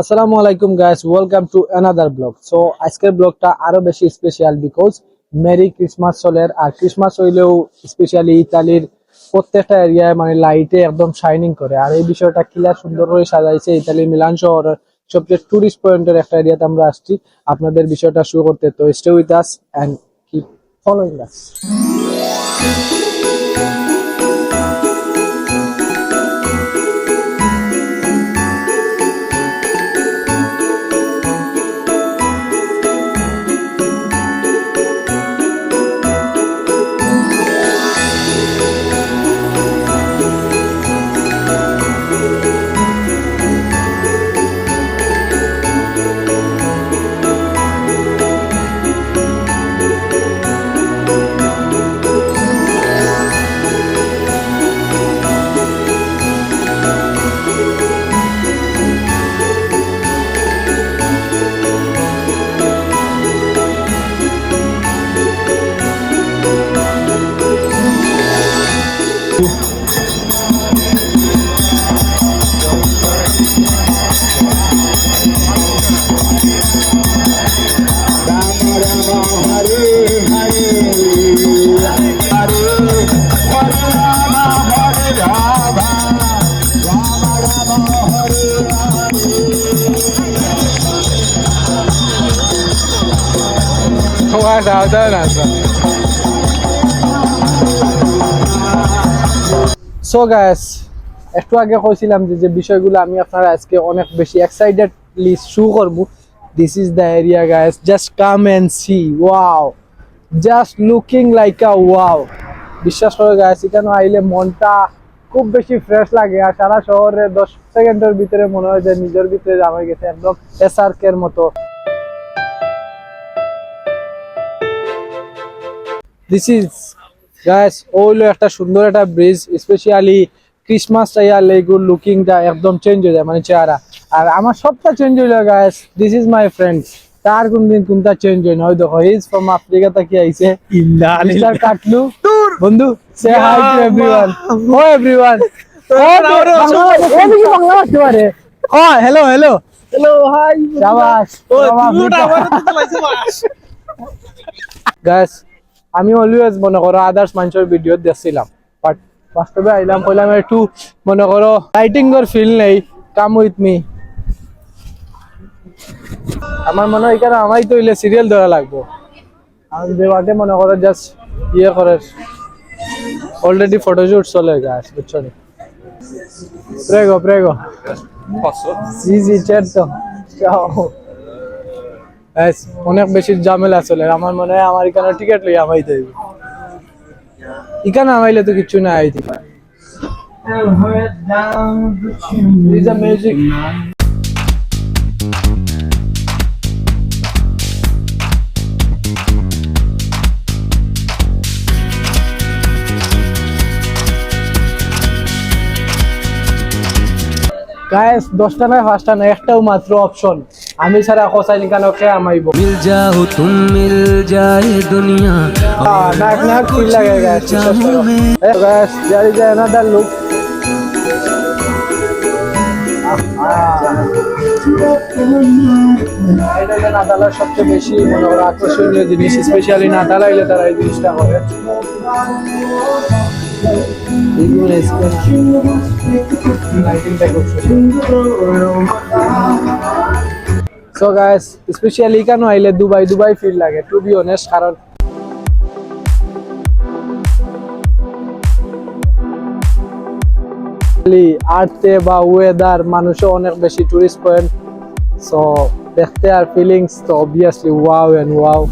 আসসালামু আলাইকুম guys welcome to another blog so আজকের ব্লগটা আরও বেশি স্পেশাল বিকজ মেরি ক্রিসমাস চলের, আর ক্রিসমাস হইলেও স্পেশালি ইতালির প্রত্যেকটা এরিয়ায় মানে লাইটে একদম শাইনিং করে। আর এই বিষয়টা কিলা সুন্দর করে সাজাইছে ইতালির মিলান শহরের সবচেয়ে টুরিস্ট পয়েন্টের একটা এরিয়াতে আমরা আসছি। আপনাদের বিষয়টা শুরু করতে, তো stay with us and keep following us so guys একটু আগে কইছিলাম যে যে বিষয়গুলো আমি আপনারা আজকে অনেক বেশি এক্সাইটেডলি শু করব। This is the area guys just come and see wow just looking like a wow বিশ্বাস করে গাইস এখানে আইলে মনটা খুব বেশি ফ্রেশ লাগে। আর সারা শহরে দশ সেকেন্ডের ভিতরে মনে হয় যে নিজের ভিতরে জামা গেছে, একদম এসআরকের মতো। দিস ইজ গাইস ও হলো একটা সুন্দর একটা ব্রিজ স্পেশালি ক্রিসমাস টাইয়ার লেগুর লুকিংটা একদম চেঞ্জ হয়ে যায় মানে চেহারা। আর আমার সবটা চেঞ্জ হইল guys this is my friend তার কোনদিন কোনটা চেঞ্জ হয় না ওই দেখো ইজ ফ্রম আফ্রিকা থেকে আইছে। কাটলু বন্ধু সে হাই টু এভরিওয়ান ও এভরিওয়ান ও হ্যালো হ্যালো হ্যালো হাই শাবাশ গাইস আমি অলওয়েজ মনে করো আদার্স মানুষের ভিডিও দেখছিলাম বাট বাস্তবে আইলাম কইলাম একটু মনে করো লাইটিং এর ফিল নেই কাম উইথ মি আমার মনে হয় এখানে আমাই তো ইলে সিরিয়াল ধরা লাগবো। আর দেওয়াতে মনে করো জাস্ট ইয়ে করে অলরেডি ফটোশুট চলে গাছ বুঝছ নি প্রেগো প্রেগো? জি জি certo ciao ব্যাস, অনেক বেশি ঝামেলা চলে। আমার মনে হয় আমার এখানে টিকিট লই আমাইতে হইব। এখানে আমাইলে তো কিছু না আইতে পারে. দশটা নয়, পাঁচটা নয়, একটাও মাত্র অপশন আমি ছাড়া হোসাইন কে আমাইব। মিল যাও তুম মিল যায় দুনিয়া। নাক নাক ফিল লাগে গাইস গাইস জারি যায় না দা লুক। সবচেয়ে বেশি মনে করো আকর্ষণীয় জিনিস স্পেশালি নাতালা এলে তারা এই জিনিসটা করে। লাইটিংটা খুব সুন্দর। সো গাইস স্পেশালি কেন আইলে দুবাই? দুবাই ফিল লাগে টু বি অনেস্ট কারণ আর্টে বা ওয়েদার মানুষও অনেক বেশি টুরিস্ট পয়েন্ট সো দেখতে আর ফিলিংস তো অবভিয়াসলি ওয়াও এন্ড ওয়াও